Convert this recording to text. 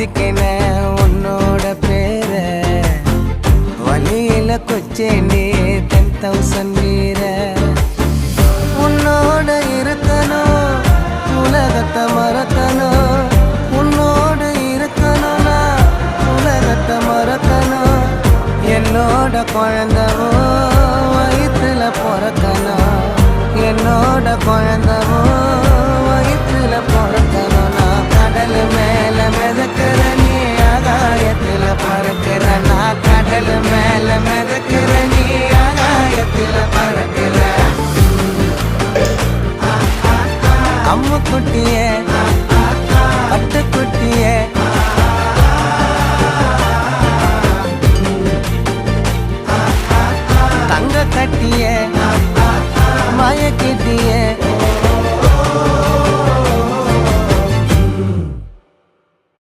மாத்திக்கின உன்னோட பேர. வழியில கொச்சே நீ டென் தௌசண்ட் வீர. உன்னோட இருக்கணும் உலகத்தை மறக்கணும் உன்னோட இருக்கணும்னா உலகத்தை மறக்கணும் என்னோட குழந்தவோ வயிற்றுல பிறக்கணும் என்னோட குழந்தவோ மேல மேல மிதக்கிற நீ ஆகாயத்துல பறக்கிற. அம்மு குட்டியே பட்டு குட்டியே தங்க கட்டியே மயக்கிட்டியே.